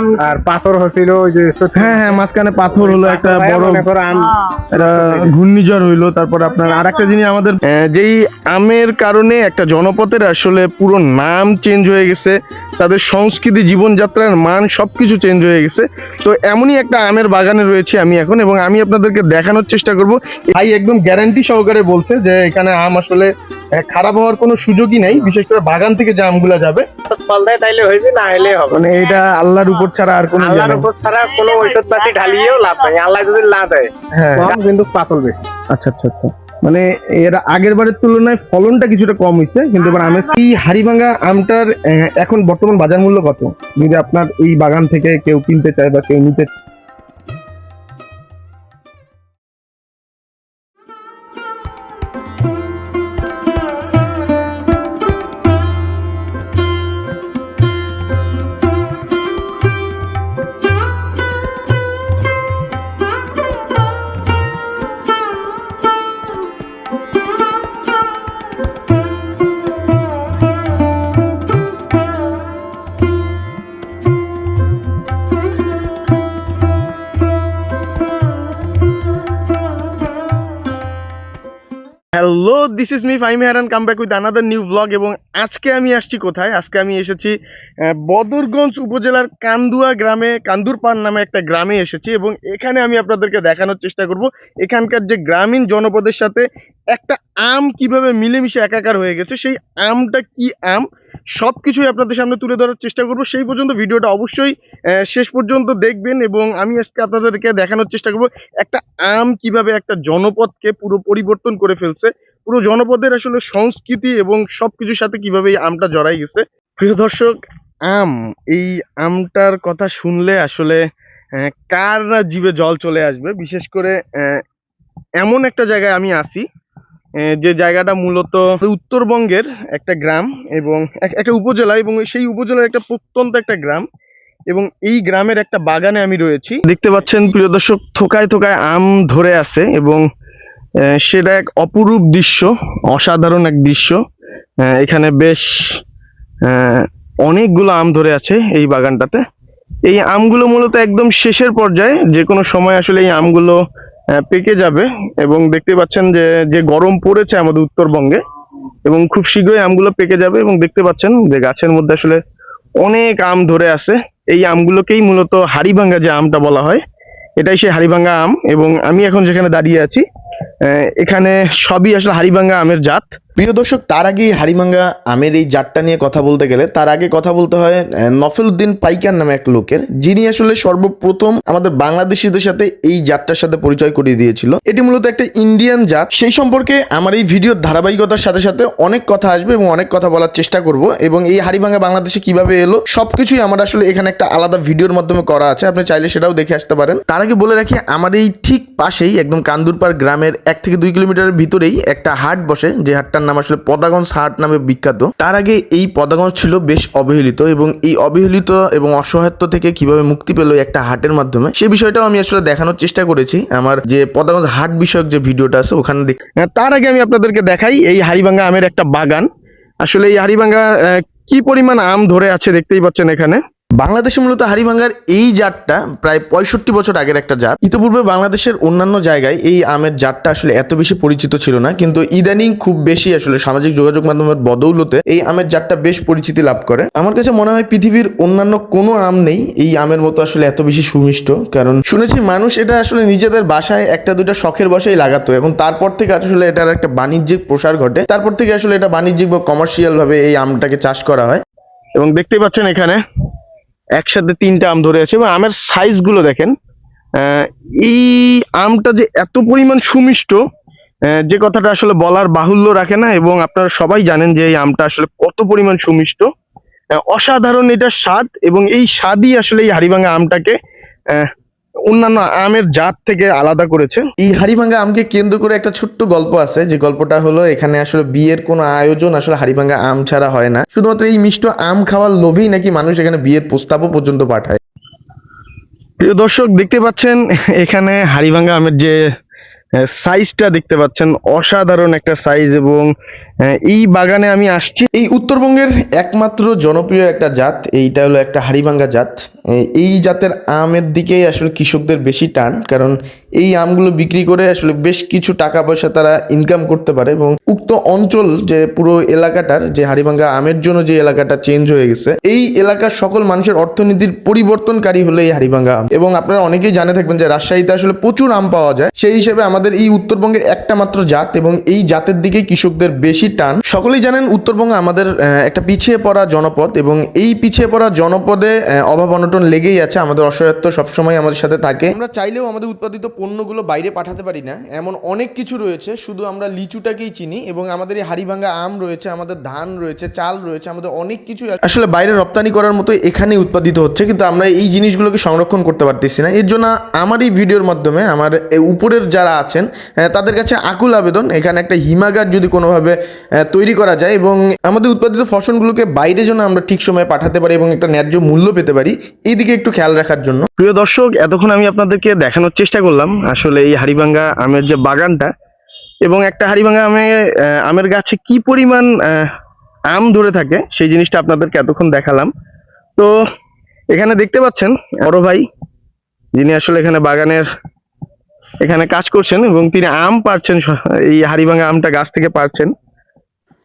আম। আর পাথর হচ্ছিল ওই যে হ্যাঁ হ্যাঁ মাঝখানে পাথর হলো একটা বড় আম। ঘূর্ণিঝড় হইল তারপর আপনার আর একটা জিনিস আমাদের যেই আমের কারণে একটা জনপদের আসলে পুরো নাম চেঞ্জ হয়ে গেছে তাদের সংস্কৃতি জীবনযাত্রার মান সবকিছু চেঞ্জ হয়ে গেছে। তো এমনই একটা আমের বাগানে রয়েছে আমি এখন এবং আমি আপনাদেরকে দেখানোর চেষ্টা করব। ভাই একদম গ্যারান্টি সহকারে বলছে যে এখানে আম আসলে খারাপ হওয়ার কোনো সুযোগই নেই বিশেষ করে বাগান থেকে যে আমগুলা যাবে। তাইলে হইবে না হইলে হবে। মানে এটা আল্লাহর উপর ছাড়া আর কোনো ইয়ে আল্লাহর। উপর ছাড়া কোনো ঔষধ পাতি ঢালিয়েও লাভ নাই। আল্লাহ যদি না দেয় হ্যাঁ। কিন্তু পাতল বেশি। আচ্ছা আচ্ছা আচ্ছা। মানে এর আগের বারের তুলনায় ফলনটা কিছুটা কম হচ্ছে কিন্তু এবার আমের এই হাড়িভাঙ্গা আমটার এখন বর্তমান বাজার মূল্য কত? যদি আপনার এই বাগান থেকে কেউ কিনতে চায় বা কেউ নিতে hello this is me Faim Heran come back with another new blog এবং আজকে আমি আসছি কোথায়? আজকে আমি এসেছি বদরগঞ্জ উপজেলার কান্দুয়া গ্রামে, কান্দুরপাড় নামে একটা গ্রামে এসেছি, এবং এখানে আমি আপনাদেরকে দেখানোর চেষ্টা করব। এখানকার যে গ্রামীণ জনপদের সাথে একটা আম কীভাবে মিলেমিশে একাকার হয়ে গেছে, সেই আমটা কি আম সব কিছুই আপনাদের সামনে তুলে ধরার চেষ্টা করব। সেই পর্যন্ত ভিডিওটা অবশ্যই শেষ পর্যন্ত দেখবেন এবং আমি আজকে আপনাদেরকে দেখানোর চেষ্টা করব একটা আম কীভাবে একটা জনপদকে পুরো পরিবর্তন করে ফেলছে। পুরো জনপদের আসলে সংস্কৃতি এবং সব কিছুর সাথে কীভাবে এই আমটা জড়াই গেছে। প্রিয় দর্শক, আম, এই আমটার কথা শুনলে আসলে কার না জীবে জল চলে আসবে? বিশেষ করে এমন একটা জায়গায় আমি আসি যে জায়গাটা মূলত উত্তরবঙ্গের একটা গ্রাম এবং এক- একটা উপজেলা এবং সেই উপজেলার একটা প্রত্যন্ত একটা গ্রাম এবং এই গ্রামের একটা বাগানে আমি রয়েছি। দেখতে পাচ্ছেন প্রিয় দর্শক, থোকায় থোকায় আম ধরে আছে এবং সেটা এক অপরূপ দৃশ্য, অসাধারণ এক দৃশ্য। এখানে বেশ অনেকগুলো আম ধরে আছে এই বাগানটাতে। এই আমগুলো মূলত একদম শেষের পর্যায়ে যে কোনো সময় আসলে এই আমগুলো পেকে যাবে এবং দেখতে পাচ্ছেন যে যে গরম পড়েছে আমাদের উত্তরবঙ্গে এবং খুব শীঘ্রই আমগুলো পেকে যাবে এবং দেখতে পাচ্ছেন যে গাছের মধ্যে আসলে অনেক আম ধরে আছে। এই আমগুলোকেই মূলত হাড়িভাঙ্গা যে আমটা বলা হয়, এটাই সেই হাড়িভাঙ্গা আম এবং আমি এখন যেখানে দাঁড়িয়ে আছি এখানে সবই আসলে হাড়িভাঙ্গা আমের জাত। প্রিয় দর্শক, তার আগে হারিমাঙ্গা আমের এই জাতটা নিয়ে কথা বলতে গেলে, তার আগে কথা বলতে হয় নফেল উদ্দিন পাইকার নামে এক লোকের, যিনি আসলে সর্বপ্রথম আমাদের বাংলাদেশিদের সাথে এই জাতটার সাথে পরিচয় করিয়ে দিয়েছিল। এটি মূলত একটা ইন্ডিয়ান জাত। সেই সম্পর্কে আমার এই ভিডিওর ধারাবাহিকতার সাথে সাথে অনেক কথা আসবে এবং অনেক কথা বলার চেষ্টা করব এবং এই হারিভাঙ্গা বাংলাদেশে কীভাবে এলো, সবকিছুই আমার আসলে এখানে একটা আলাদা ভিডিওর মাধ্যমে করা আছে। আপনি চাইলে সেটাও দেখে আসতে পারেন। তার আগে বলে রাখি, আমার এই ঠিক পাশেই একদম কান্দুরপাড় গ্রামের এক থেকে দুই কিলোমিটারের ভিতরেই একটা হাট বসে যে হাটটার নাম আসলে পদাগঞ্জ হাট নামে বিখ্যাত। তার আগে এই পদাগঞ্জ ছিল বেশ অবহেলিত এবং এই অবহেলিত এবং অসহায়ত্ব থেকে কীভাবে মুক্তি পেল একটা হাটের মাধ্যমে সে বিষয়টাও আমি আসলে দেখানোর চেষ্টা করেছি। আমার যে পদাগঞ্জ হাট বিষয়ক যে ভিডিওটা আছে ওখানে দেখ তার আগে আমি আপনাদেরকে দেখাই এই হাড়িভাঙ্গা আমের একটা বাগান। আসলে এই হাড়িভাঙ্গা আহ, কি পরিমাণ আম ধরে আছে দেখতেই পাচ্ছেন এখানে। বাংলাদেশে মূলত হাড়িভাঙ্গার এই জাতটা প্রায় পঁয়ষট্টি বছর আগের একটা জাত। ইতিপূর্বে বাংলাদেশের অন্যান্য জায়গায় এই আমের জাতটা আসলে এত বেশি পরিচিত ছিল না, কিন্তু ইদানিং খুব বেশি আসলে সামাজিক যোগাযোগ মাধ্যমের বদৌলতে এই আমের জাতটা বেশ পরিচিতি লাভ করে। আমার কাছে মনে হয় পৃথিবীর অন্যান্য কোনো আম নেই এই আমের মতো আসলে এত বেশি সুমিষ্ট, কারণ শুনেছি মানুষ এটা আসলে নিজেদের বাসায় একটা দুইটা শখের বসেই লাগাতো এবং তারপর থেকে আসলে এটার একটা বাণিজ্যিক প্রসার ঘটে। তারপর থেকে আসলে এটা বাণিজ্যিক বা কমার্শিয়াল ভাবে এই আমটাকে চাষ করা হয়। এবং দেখতেই পাচ্ছেন এখানে একসাথে তিনটা আম ধরে আছে। এবং আমের সাইজগুলো দেখেন এই আমটা যে এত পরিমাণ সুমিষ্ট যে কথাটা আসলে বলার বাহুল্য রাখে না, এবং আপনারা সবাই জানেন যে এই আমটা আসলে কত পরিমাণ সুমিষ্ট। অসাধারণ এটা স্বাদ, এবং এই স্বাদই আসলে এই হাড়িভাঙা আমটাকে অন্যান্য আমের জাত থেকে আলাদা করেছে। এই হাড়িভাঙ্গা আমকে কেন্দ্র করে একটা ছোট্ট গল্প আছে যে গল্পটা হলো এখানে আসলে বিয়ের কোনো আয়োজন আসলে হাড়িভাঙ্গা আম ছাড়া হয় না। শুধুমাত্র এই মিষ্ট আম খাওয়ার লোভেই নাকি মানুষ এখানে বিয়ের প্রস্তাবও পর্যন্ত পাঠায়। প্রিয় দর্শক দেখতে পাচ্ছেন এখানে হাড়িভাঙ্গা আমের যে সাইজটা দেখতে পাচ্ছেন, অসাধারণ একটা সাইজ এবং এই বাগানে আমি আসছি। এই উত্তরবঙ্গের একমাত্র জনপ্রিয় একটা জাত, এইটা হলো একটা হাড়িভাঙ্গা জাত। এই- জাতের আমের দিকেই আসলে কৃষকদের বেশি টান, কারণ এই আমগুলো বিক্রি করে আসলে বেশ কিছু টাকা পয়সা তারা ইনকাম করতে পারে এবং উক্ত অঞ্চল যে পুরো এলাকাটার যে হাড়িভাঙ্গা আমের জন্য যে এলাকাটা চেঞ্জ হয়ে গেছে, এই এলাকার সকল মানুষের অর্থনীতির পরিবর্তনকারী হলো এই হাড়িভাঙ্গা আম। এবং আপনারা অনেকেই জানে থাকবেন যে রাজশাহীতে আসলে প্রচুর আম পাওয়া যায়, সেই হিসেবে আমাদের এই উত্তরবঙ্গের একটা মাত্র জাত এবং এই জাতের দিকেই কৃষকদের বেশি টান। সকলেই জানেন উত্তরবঙ্গ আমাদের একটা পিছিয়ে পড়া জনপদ এবং এই পিছিয়ে পড়া জনপদে অভাব অনটন লেগেই আছে, আমাদের অসহায়ত্ব সবসময় আমাদের সাথে থাকে। আমরা চাইলেও আমাদের উৎপাদিত পণ্যগুলো বাইরে পাঠাতে পারি না, এমন অনেক কিছু রয়েছে, শুধু আমরা লিচুটাকেই চিনি এবং আমাদের এই হাড়িভাঙ্গা আম রয়েছে, আমাদের ধান রয়েছে, চাল রয়েছে, আমাদের অনেক কিছু আসলে বাইরে রপ্তানি করার মতো এখানেই উৎপাদিত হচ্ছে, কিন্তু আমরা এই জিনিসগুলোকে সংরক্ষণ করতে পারতেছি না। এর জন্য আমার এই ভিডিওর মাধ্যমে, আমার উপরের যারা আছেন তাদের কাছে আকুল আবেদন, এখানে একটা হিমাগার যদি কোনোভাবে তৈরি করা যায় এবং আমাদের উৎপাদিত ফসলগুলোকে বাইরে যেন আমরা ঠিক সময়ে পাঠাতে পারি এবং একটা ন্যায্য মূল্য পেতে পারি এই দিকে একটু খেয়াল রাখার জন্য। প্রিয় দর্শক, এতক্ষণ আমি আপনাদেরকে দেখানোর চেষ্টা করলাম, আসলে এই হাড়িভাঙ্গা আমের যে বাগানটা এবং একটা হাড়িভাঙ্গা আমে আমের গাছে কি পরিমাণ আম ধরে থাকে, সেই জিনিসটা আপনাদেরকে এতক্ষণ দেখালাম। তো, এখানে দেখতে পাচ্ছেন বড় ভাই, যিনি আসলে এখানে বাগানের এখানে কাজ করছেন এবং তিনি আম পারছেন এই হাড়িভাঙ্গা আমটা গাছ থেকে পারছেন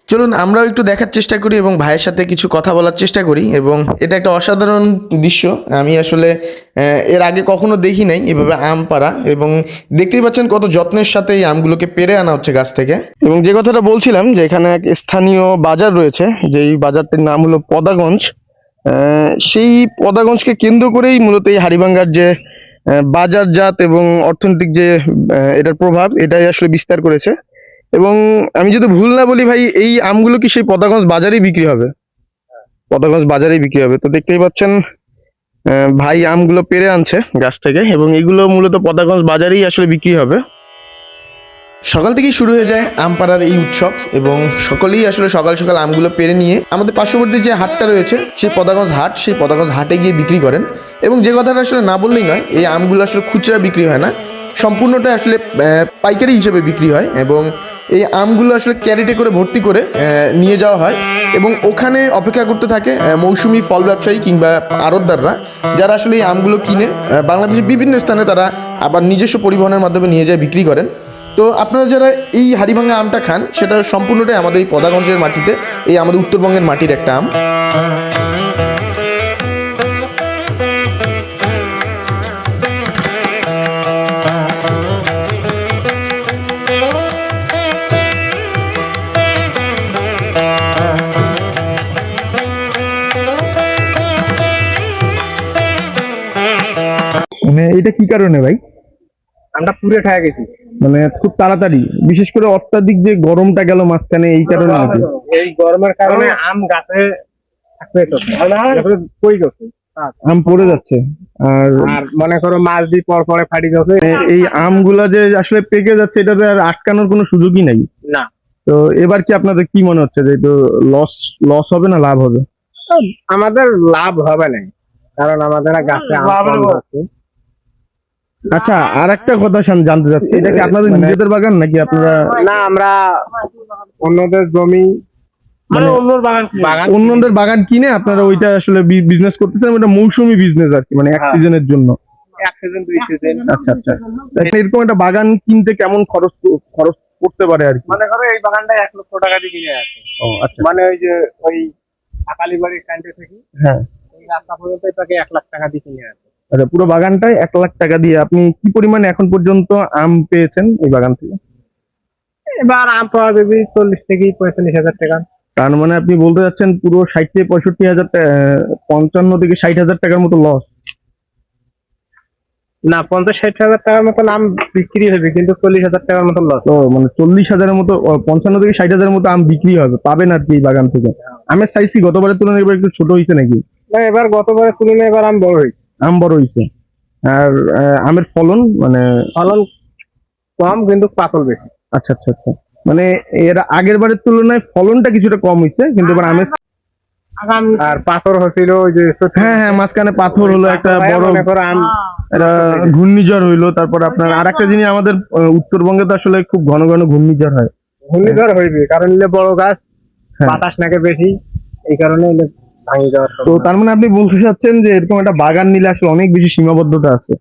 চলুন আমরাও একটু দেখার চেষ্টা করি এবং ভাইয়ের সাথে কিছু কথা বলার চেষ্টা করি এবং এটা একটা অসাধারণ দৃশ্য। আমি আসলে এর আগে কখনো দেখি নাই এভাবে আম পাড়া এবং দেখতেই পাচ্ছেন কত যত্নের সাথে এই আমগুলোকে পেরে আনা হচ্ছে গাছ থেকে। এবং যে কথাটা বলছিলাম যে এখানে এক স্থানীয় বাজার রয়েছে যেই বাজারটির নাম হলো পদাগঞ্জ সেই পদাগঞ্জকে কেন্দ্র করেই মূলত এই হাড়িভাঙ্গার যে বাজারজাত এবং অর্থনৈতিক যে এটার প্রভাব, এটাই আসলে বিস্তার করেছে। এবং আমি যদি ভুল না বলি ভাই, এই আমগুলো কি সেই পদাগঞ্জ বাজারেই বিক্রি হবে? পদাগঞ্জ বাজারেই বিক্রি হবে। তো দেখতেই পাচ্ছেন ভাই আমগুলো পেরে আনছে গাছ থেকে এবং এগুলো মূলত পদাগঞ্জ বাজারেই আসলে বিক্রি হবে। সকাল থেকেই শুরু হয়ে যায় আম পাড়ার এই উৎসব এবং সকলেই আসলে সকাল সকাল আমগুলো পেরে নিয়ে আমাদের পার্শ্ববর্তী যে হাটটা রয়েছে, সেই পদাগঞ্জ হাট, সেই পদাগঞ্জ হাটে গিয়ে বিক্রি করেন। এবং যে কথাটা আসলে না বললেই নয়, এই আমগুলো আসলে খুচরা বিক্রি হয় না। সম্পূর্ণটা আসলে পাইকারি হিসেবে বিক্রি হয় এবং এই আমগুলো আসলে ক্যারেটে করে ভর্তি করে নিয়ে যাওয়া হয় এবং ওখানে অপেক্ষা করতে থাকে মৌসুমি ফল ব্যবসায়ী কিংবা আড়তদাররা যারা আসলে এই আমগুলো কিনে বাংলাদেশের বিভিন্ন স্থানে তারা আবার নিজস্ব পরিবহনের মাধ্যমে নিয়ে যায়, বিক্রি করেন। তো আপনারা যারা এই হাড়িভাঙ্গা আমটা খান সেটা সম্পূর্ণটাই আমাদের এই পদাগঞ্জের মাটিতে এই আমাদের উত্তরবঙ্গের মাটির একটা আম। মানে এটা কি কারণে ভাই? আমরা পুরে ঠায়া গেছি। মানে খুব তাড়াতাড়ি। বিশেষ করে অত্যাধিক যে গরমটা গেল মাঝখানে এই কারণে নাকি এই গরমের কারণে আম গাছে তো আম পড়ে যাচ্ছে। আর মনে করো মাছ দিয়ে পর পরে ফাটি গেছে। এই আমগুলা যে আসলে পেকে যাচ্ছে এটাতে আর আটকানোর কোনো সুযোগই নাই। না। তো এবার কি আপনাদের কি মনে হচ্ছে যে একটু লস লস হবে না লাভ হবে? আমাদের লাভ হবে না কারণ আমাদের গাছে আম আছে আচ্ছা আর একটা কথা শান- জানতে চাচ্ছি এটা কি আপনাদের নিজেদের বাগান নাকি আপনারা না আমরা অন্যদের জমি মানে অন্যর বাগান বাগান অন্যদের বাগান কিনে আপনারা ওইটা আসলে বিজনেস করতেছেন ওটা মৌসুমী বিজনেস আর কি মানে এক হ্যাঁ। সিজনের জন্য। এক সিজন দুই সিজন আচ্ছা আচ্ছা। এরকম একটা বাগান কিনতে কেমন খরচ খরচ করতে পারে আর কি? মানে ধরো এই বাগানটা এক লক্ষ টাকা দিয়ে কিনে আছে। ও আচ্ছা। মানে ওই যে ওই আকালি বাড়ির কান্টে থেকে হ্যাঁ। ওই রাস্তা পর্যন্ত এটাকে এক লাখ টাকা দিয়ে কিনে আছে। আচ্ছা পুরো বাগানটায় এক লাখ টাকা দিয়ে আপনি কি পরিমাণে এখন পর্যন্ত আম পেয়েছেন এই বাগান থেকে? এবার আম পাওয়া যাবে চল্লিশ থেকে পঁয়তাল্লিশ হাজার টাকা। তার মানে আপনি বলতে যাচ্ছেন পুরো ষাট থেকে পঁয়ষট্টি হাজার পঞ্চান্ন থেকে ষাট হাজার টাকার মতো লস না পঞ্চাশ ষাট হাজার টাকার মতন আম বিক্রি হবে কিন্তু চল্লিশ হাজার টাকার মতন লস তো মানে চল্লিশ হাজারের মতো পঞ্চান্ন থেকে ষাট হাজারের মতো আম বিক্রি হবে পাবেন আর কি এই বাগান থেকে। আমের সাইজ কি গতবারের তুলনায় এবার একটু ছোট হয়েছে নাকি? না এবার গতবারের তুলনায় এবার আম বড় হয়েছে। আম বড় হয়েছে আর আমের ফলন মানে ফলন কম কিন্তু পাতল বেশি। আচ্ছা আচ্ছা আচ্ছা। মানে এর আগের বারের তুলনায় ফলনটা কিছুটা কম হয়েছে কিন্তু এবার আমের আর পাথর হচ্ছিল যে হ্যাঁ হ্যাঁ মাঝখানে পাথর হলো একটা বড় আম একটা ঘূর্ণিঝড় হইল তারপর আপনার আর একটা জিনিস আমাদের উত্তরবঙ্গে তো আসলে খুব ঘন ঘন ঘূর্ণিঝড় হয়। ঘূর্ণিঝড় হইবে কারণ এলে বড় গাছ হ্যাঁ। বাতাস নাকে বেশি এই কারণে তো তার মানে আপনি বলতে চাচ্ছেন যে এরকম একটা বাগান নিলে আসলে অনেক বেশি সীমাবদ্ধতা আছে।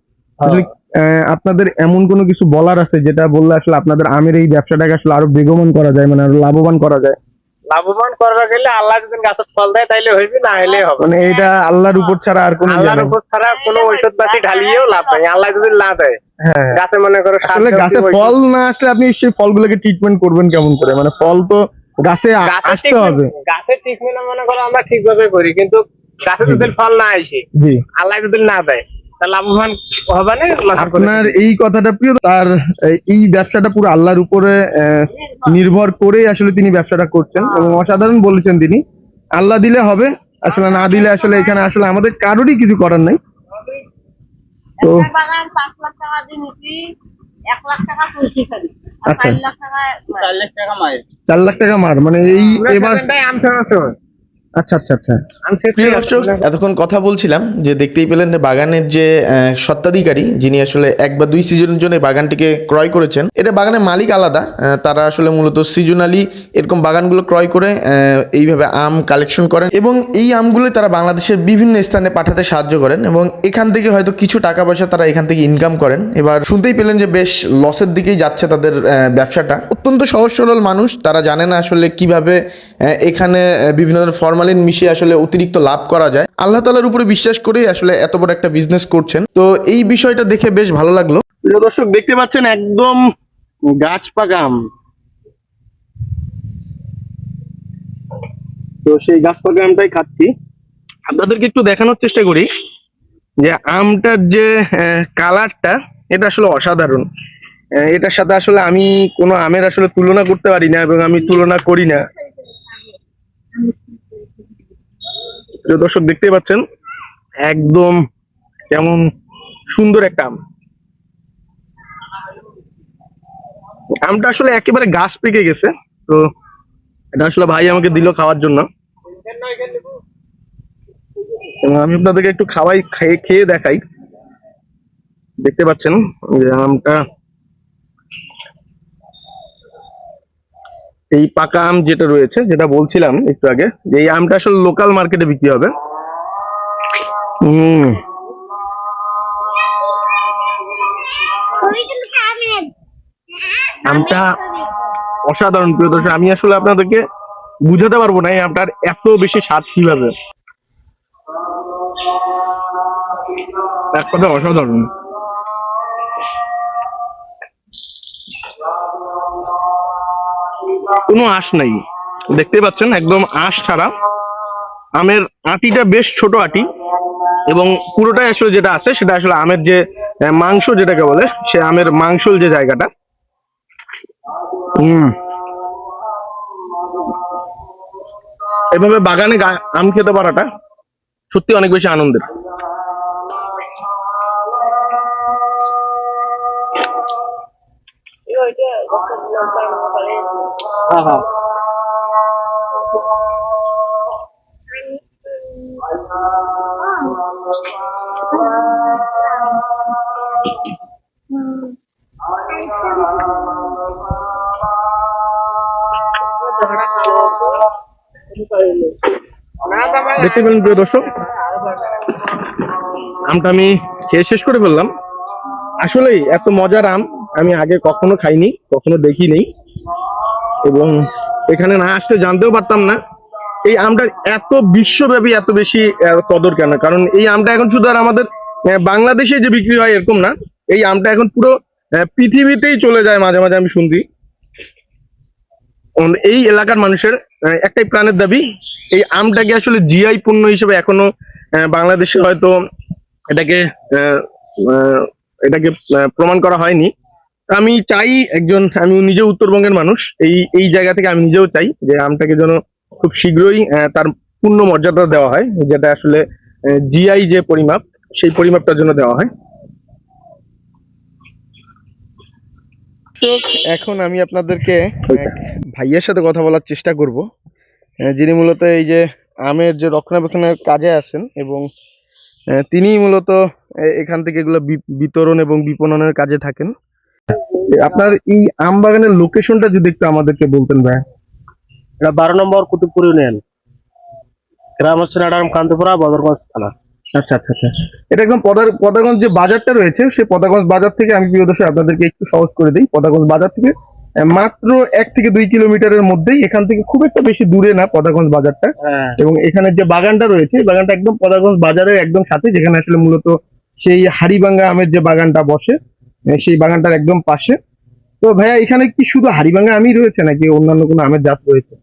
আপনাদের এমন কোনো কিছু বলার আছে যেটা বললে আসলে আপনাদের আমের এই ব্যবসাটাকে আসলে আরও বেগবান করা যায় মানে আরও লাভবান করা যায়? লাভবান করবা গেলে আল্লাহ যদি গাছের ফল দেয় তাইলে হইবে না হইলে হবে। মানে এটা আল্লাহর উপর ছাড়া আর কোনো ইয়ে আল্লাহর উপর ছাড়া কোনো ঔষধ পাতি ঢালিয়েও লাভ নাই। আল্লাহ যদি না দেয় হ্যাঁ। গাছে মনে করো আসলে গাছে ফল না আসলে আপনি সেই ফলগুলোকে ট্রিটমেন্ট করবেন কেমন করে? মানে ফল তো গাছে আসতে হবে। গাছের ট্রিটমেন্ট মনে করো আমরা ঠিকভাবে করি কিন্তু গাছে যদি ফল না আসে জি। আল্লাহ যদি না দেয় আপনার এই কথাটা প্রিয় তার এই ব্যবসাটা পুরো আল্লাহর উপরে আহ, নির্ভর করে আসলে তিনি ব্যবসাটা করছেন এবং অসাধারণ বলেছেন তিনি। আল্লাহ দিলে হবে আসলে না দিলে আসলে এখানে আসলে আমাদের কারোরই কিছু করার নাই। তো লাখ টাকা এক লাখ আচ্ছা। চার লাখ টাকা চার লাখ টাকা মায়ের। চার লাখ টাকা মার মানে এই এবার আচ্ছা আচ্ছা আচ্ছা। প্রিয় দর্শক এতক্ষণ কথা বলছিলাম যে দেখতেই পেলেন যে বাগানের যে আহ, স্বত্বাধিকারী যিনি আসলে এক বা দুই সিজনের জন্য বাগানটিকে ক্রয় করেছেন এটা বাগানের মালিক আলাদা তারা আসলে মূলত সিজনালি এরকম বাগানগুলো ক্রয় করে এইভাবে আম কালেকশন করেন এবং এই আমগুলো তারা বাংলাদেশের বিভিন্ন স্থানে পাঠাতে সাহায্য করেন এবং এখান থেকে হয়তো কিছু টাকা পয়সা তারা এখান থেকে ইনকাম করেন। এবার শুনতেই পেলেন যে বেশ লসের দিকেই যাচ্ছে তাদের আহ, ব্যবসাটা। অত্যন্ত সহজ সরল মানুষ তারা জানে না আসলে কীভাবে আহ, এখানে বিভিন্ন ধরনের ফরমালিন মিশিয়ে আসলে অতিরিক্ত লাভ করা যায়। আল্লাহ তালার উপরে বিশ্বাস করেই আসলে এত বড় একটা বিজনেস করছেন। তো এই বিষয়টা দেখে বেশ ভালো লাগল। দর্শক, দেখতে পাচ্ছেন একদম গাছ পাকা আম। তো সেই গাছ পাকা আমটাই খাচ্ছি। আপনাদেরকে একটু দেখানোর চেষ্টা করি যে আমটার যে কালারটা, এটা আসলে অসাধারণ। এটার সাথে আসলে আমি কোনো আমের আসলে তুলনা করতে পারি না এবং আমি তুলনা করি না। প্রিয় দর্শক, দেখতেই পাচ্ছেন, একদম কেমন সুন্দর একটা আম। আমটা আসলে একেবারে গাছ পেকে গেছে, তো এটা আসলে ভাই আমাকে দিল খাওয়ার জন্য। আমি আপনাদেরকে একটু খাওয়াই খেয়ে খেয়ে দেখাই। দেখতে পাচ্ছেন যে আমটা এই পাকা আম যেটা রয়েছে, যেটা বলছিলাম একটু আগে যে এই আমটা আসলে লোকাল মার্কেটে বিক্রি হবে। আমটা অসাধারণ, প্রিয় দর্শক, আমি আসলে আপনাদেরকে বুঝাতে পারব না এই আমটার এত বেশি স্বাদ কীভাবে। এক কথা অসাধারণ। কোনো আঁশ নাই। দেখতে পাচ্ছেন, একদম আঁশ ছাড়া। আমের আটিটা বেশ ছোট আটি এবং পুরোটাই আসলে যেটা আছে, সেটা আসলে আমের যে মাংস যেটাকে বলে, সে আমের মাংসল যে জায়গাটা। হুম এভাবে বাগানে আম খেতে পারাটা সত্যি অনেক বেশি আনন্দের। হ্যাঁ দেখতে পেলেন প্রিয় দর্শক? আমটা আমি খেয়ে শেষ করে ফেললাম। আসলেই এত মজার আম আমি আগে কখনো খাইনি, কখনো দেখিনি। এবং এখানে না আসলে জানতেও পারতাম না, এই আমটার এত বিশ্বব্যাপী, এত বেশি কদর কেন? কারণ এই আমটা এখন শুধু আর আমাদের বাংলাদেশে যে বিক্রি হয় এরকম না, এই আমটা এখন পুরো পৃথিবীতেই চলে যায় মাঝে মাঝে আমি শুনছি। এই এলাকার মানুষের একটাই প্রাণের দাবি, এই আমটাকে আসলে জিআই পণ্য হিসেবে এখনও বাংলাদেশে হয়তো এটাকে এটাকে প্রমাণ করা হয়নি। আমি চাই একজন, আমি নিজে উত্তরবঙ্গের মানুষ, এই এই জায়গা থেকে আমি নিজেও চাই যে আমটাকে যেন খুব শীঘ্রই তার পূর্ণ মর্যাদা দেওয়া হয়, যেটা আসলে জিআই যে পরিমাপ, সেই পরিমাপটার জন্য দেওয়া হয়। এখন আমি আপনাদেরকে ভাইয়ের সাথে কথা বলার চেষ্টা করব যিনি মূলত এই যে আমের যে রক্ষণাবেক্ষণের কাজে আছেন এবং তিনিই মূলত এখান থেকে এগুলো বিতরণ এবং বিপণনের কাজে থাকেন। আপনার এই আম বাগানের লোকেশনটা যদি একটু আমাদেরকে বলতেন ভাই। এটা বারো নম্বর কুতুবপুর ইউনিয়ন। গ্রাম হচ্ছে নাডারাম কান্তপুরা বদরগঞ্জ থানা। আচ্ছা আচ্ছা আচ্ছা। এটা একদম পদার পদাগঞ্জ যে বাজারটা রয়েছে সেই পদাগঞ্জ বাজার থেকে আমি প্রিয় দর্শক আপনাদেরকে একটু সহজ করে দিই। পদাগঞ্জ বাজার থেকে মাত্র এক থেকে দুই কিলোমিটারের মধ্যেই এখান থেকে খুব একটা বেশি দূরে না পদাগঞ্জ বাজারটা। হ্যাঁ। এবং এখানে যে বাগানটা রয়েছে বাগানটা একদম পদাগঞ্জ বাজারের একদম সাথে যেখানে আসলে মূলত সেই হাড়িভাঙ্গা আমের যে বাগানটা বসে সেই বাগানটার একদম পাশে। তো ভাইয়া এখানে কি শুধু হাড়িভাঙ্গা আমই রয়েছে নাকি অন্যান্য কোনো আমের জাত রয়েছে?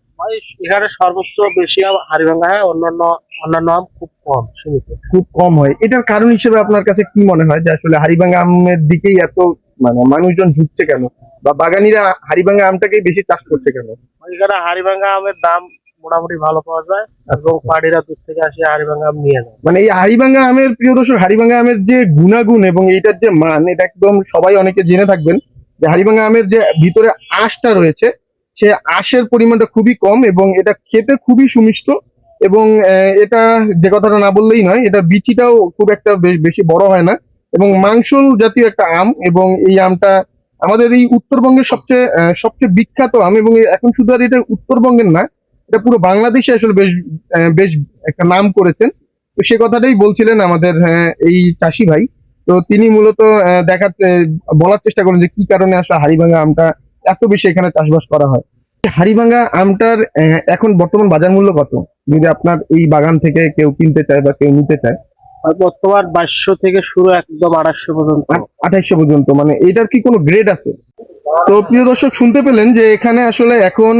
এখানে সর্বোচ্চ বেশি আম হারিভাঙ্গা হয় অন্যান্য অন্যান্য আম খুব কম সীমিত খুব কম হয়। এটার কারণ হিসেবে আপনার কাছে কি মনে হয় যে আসলে হাড়িভাঙ্গা আমের দিকেই এত মানে মানুষজন ঝুঁকছে কেন? বা বাগানিরা হাড়িভাঙ্গা আমটাকেই বেশি চাষ করছে কেন? এখানে হারিভাঙ্গা আমের দাম মোটামুটি ভালো পাওয়া যায় আচ্ছা, এবং পাহাড়িরা দূর থেকে আসে হারিভাঙ্গা আম নিয়ে যায় মানে এই হাড়িভাঙ্গা আমের প্রিয় দর্শক হাড়িভাঙ্গা আমের যে গুণাগুণ এবং এইটার যে মান এটা একদম সবাই অনেকে জেনে থাকবেন যে হাড়িভাঙ্গা আমের যে ভিতরে আঁশটা রয়েছে সে আঁশের পরিমাণটা খুবই কম এবং এটা খেতে খুবই সুমিষ্ট এবং এটা যে কথাটা না বললেই নয় এটা বিচিটাও খুব একটা বেশি বড় হয় না এবং মাংস জাতীয় একটা আম এবং এই আমটা আমাদের এই উত্তরবঙ্গের সবচেয়ে সবচেয়ে বিখ্যাত আম এবং এখন শুধু আর এটা উত্তরবঙ্গের না এটা পুরো বাংলাদেশে আসলে বেশ বেশ একটা নাম করেছেন। তো সে কথাটাই বলছিলেন আমাদের এই চাষি ভাই। তো তিনি মূলত দেখাচ্ছে বলার চেষ্টা করেন যে কি কারণে আসলে হাড়িভাঙ্গা আমটা এত বেশি এখানে চাষবাস করা হয়। হাড়িভাঙ্গা আমটার এখন বর্তমান বাজার মূল্য কত? যদি আপনার এই বাগান থেকে কেউ কিনতে চায় বা কেউ নিতে চায়। বর্তমান বাইশশো থেকে শুরু একদম আড়াইশো পর্যন্ত। আঠাইশো পর্যন্ত মানে এটার কি কোনো গ্রেড আছে? তো প্রিয় দর্শক শুনতে পেলেন যে এখানে আসলে এখন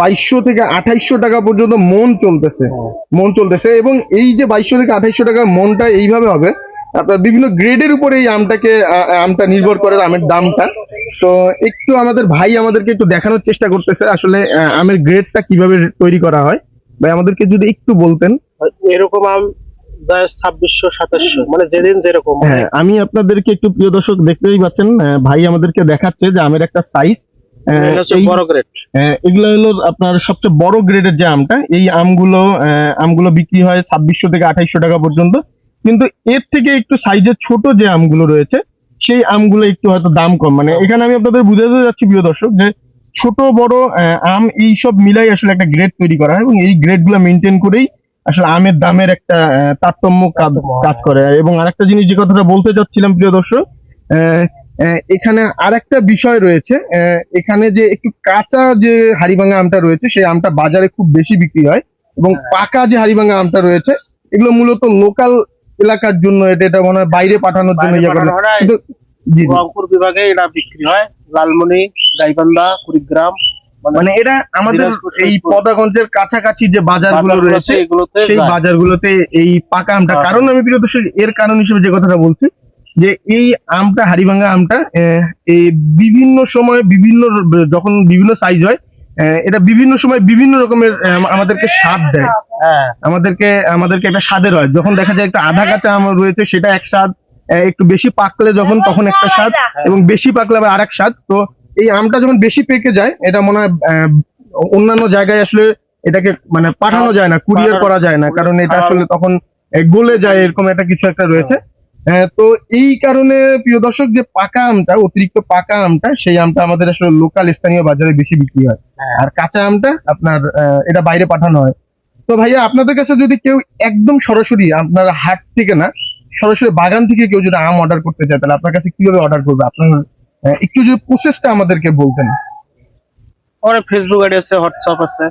বাইশশো থেকে আঠাইশশো টাকা পর্যন্ত মন চলতেছে। মন চলতেছে এবং এই যে বাইশশো থেকে আঠাইশশো টাকা মনটা এইভাবে হবে আপনার বিভিন্ন গ্রেডের উপরে এই আমটাকে আমটা নির্ভর করে আমের দামটা। তো একটু আমাদের ভাই আমাদেরকে একটু দেখানোর চেষ্টা করতেছে আসলে আমের গ্রেডটা কীভাবে তৈরি করা হয়। ভাই আমাদেরকে যদি একটু বলতেন। এরকম আম ছাব্বিশশো সাতাশশো মানে যেদিন যেরকম হ্যাঁ। আমি আপনাদেরকে একটু প্রিয় দর্শক দেখতেই পাচ্ছেন ভাই আমাদেরকে দেখাচ্ছে যে আমের একটা সাইজ এগুলো হলো আপনার সবচেয়ে বড় গ্রেডের যে আমটা এই আমগুলো আমগুলো বিক্রি হয় ছাব্বিশশো থেকে আঠাইশশো টাকা পর্যন্ত। কিন্তু এর থেকে একটু সাইজের ছোট যে আমগুলো রয়েছে সেই আমগুলো একটু হয়তো দাম কম। মানে এখানে আমি আপনাদের বুঝাতে যাচ্ছি প্রিয় দর্শক যে ছোট বড় আম এই সব মিলাই আসলে একটা গ্রেড তৈরি করা হয় এবং এই গ্রেডগুলো মেনটেন করেই আসলে আমের দামের একটা তারতম্য। কাজ করে। এবং আরেকটা জিনিস যে কথাটা বলতে চাচ্ছিলাম প্রিয় দর্শক এখানে আরেকটা বিষয় রয়েছে আহ, এখানে যে একটু কাঁচা যে হাড়িভাঙ্গা আমটা রয়েছে সেই আমটা বাজারে খুব বেশি বিক্রি হয় এবং পাকা যে হাড়িভাঙ্গা আমটা রয়েছে এগুলো মূলত লোকাল এলাকার জন্য এটা এটা মনে হয় বাইরে পাঠানোর জন্য ইয়ে হয়। রংপুর বিভাগে এটা বিক্রি হয় লালমনি গাইবান্ধা কুড়িগ্রাম মানে এটা আমাদের এই। পদাগঞ্জের কাছাকাছি যে বাজারগুলো রয়েছে সেই বাজারগুলোতে এই পাকা আমটা হ্যাঁ। কারণ আমি প্রিয় দর্শক এর কারণ হিসেবে যে কথাটা বলছি যে এই আমটা হাড়িভাঙ্গা আমটা এই বিভিন্ন সময় বিভিন্ন যখন বিভিন্ন সাইজ হয় এটা বিভিন্ন সময় বিভিন্ন রকমের আমাদেরকে স্বাদ দেয়। হ্যাঁ। আমাদেরকে আমাদেরকে একটা স্বাদের হয়। যখন দেখা যায় একটা আধা কাঁচা আম রয়েছে সেটা এক স্বাদ একটু বেশি পাকলে যখন তখন একটা স্বাদ এবং বেশি পাকলে আবার আরেক স্বাদ। তো এই আমটা যখন বেশি পেকে যায় এটা মনে হয় আহ, অন্যান্য জায়গায় আসলে এটাকে মানে পাঠানো যায় না কুরিয়ার করা যায় না। কারণ এটা আসলে তখন গলে যায় এরকম একটা কিছু একটা রয়েছে। তো এই কারণে প্রিয় দর্শক যে পাকা আমটা অতিরিক্ত পাকা আমটা সেই আমটা আমাদের আসলে লোকাল স্থানীয় বাজারে বেশি বিক্রি হয়। হ্যাঁ। আর কাঁচা আমটা আপনার এটা বাইরে পাঠানো হয়। তো ভাইয়া আপনাদের কাছে যদি কেউ একদম সরাসরি আপনার হাট থেকে না সরাসরি বাগান থেকে কেউ যদি আম অর্ডার করতে চায় তাহলে আপনার কাছে কীভাবে অর্ডার করবে? আপনার একটু যদি প্রসেসটা আমাদেরকে বলতেন। আমার ফেসবুক আইডি আছে হোয়াটসঅ্যাপ আছে।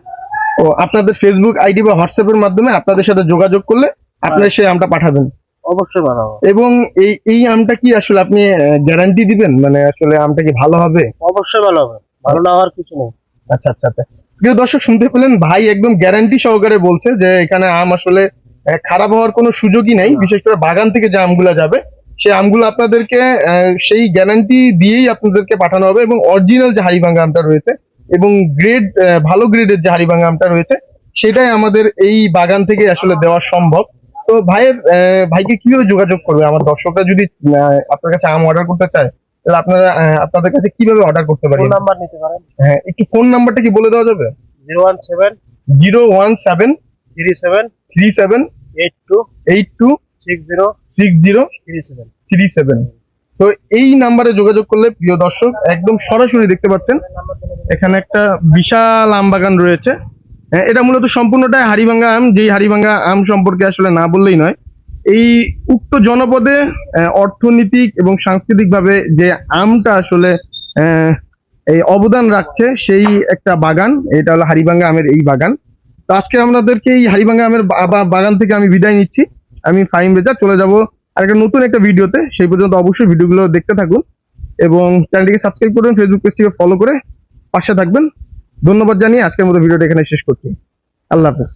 ও আপনাদের ফেসবুক আইডি বা হোয়াটসঅ্যাপের মাধ্যমে আপনাদের সাথে যোগাযোগ করলে আপনারা সেই আমটা পাঠাবেন। অবশ্যই ভালো হবে এবং এই এই আমটা কি আসলে আপনি গ্যারান্টি দিবেন? মানে আসলে আমটা কি ভালো হবে? অবশ্যই ভালো হবে। ভালো না হওয়ার কিছু নেই। আচ্ছা আচ্ছা আচ্ছা। প্রিয় দর্শক শুনতে পেলেন ভাই একদম গ্যারান্টি সহকারে বলছে যে এখানে আম আসলে খারাপ হওয়ার কোনো সুযোগই নেই। বিশেষ করে বাগান থেকে যে আমগুলো যাবে সেই আমগুলো আপনাদেরকে সেই গ্যারান্টি দিয়েই আপনাদেরকে পাঠানো হবে এবং অরিজিনাল যে হাড়িভাঙ্গা আমটা রয়েছে এবং গ্রেড ভালো গ্রেডের যে হাড়িভাঙ্গা আমটা রয়েছে সেটাই আমাদের এই বাগান থেকে আসলে দেওয়া সম্ভব। তো ভাইয়ের ভাইকে কীভাবে যোগাযোগ করবে? আমার দর্শকরা যদি আপনার কাছে আম অর্ডার করতে চায় তাহলে আপনারা আপনাদের কাছে কীভাবে অর্ডার করতে পারেন ফোন নাম্বার নিতে পারেন। হ্যাঁ একটু ফোন নাম্বারটা কি বলে দেওয়া যাবে? Zero one seven zero one seven three seven three seven eight two eight two six zero six zero three seven. Three seven. তো এই নাম্বারে যোগাযোগ করলে প্রিয় দর্শক একদম সরাসরি দেখতে পাচ্ছেন এখানে একটা বিশাল আম বাগান রয়েছে। এটা মূলত সম্পূর্ণটাই হাড়িভাঙ্গা আম, যেই হাড়িভাঙ্গা আম সম্পর্কে আসলে না বললেই নয়। এই উক্ত জনপদে অর্থনৈতিক এবং সাংস্কৃতিকভাবে যে আমটা আসলে এই অবদান রাখছে, সেই একটা বাগান। এটা হলো হাড়িভাঙ্গা আমের এই বাগান। তো আজকে আপনাদেরকে এই হাড়িভাঙ্গা আমের বাগান থেকে আমি বিদায় নিচ্ছি। আমি ফাইম রেজা, চলে যাব আর একটা নতুন একটা ভিডিওতে। সেই পর্যন্ত অবশ্যই ভিডিওগুলো দেখতে থাকুন এবং চ্যানেলটিকে সাবস্ক্রাইব করুন ফেসবুক পেজটিকে ফলো করে পাশে থাকবেন। ধন্যবাদ জানিয়ে আজকের মতো ভিডিওটা এখানে শেষ করছি। আল্লাহ হাফেজ।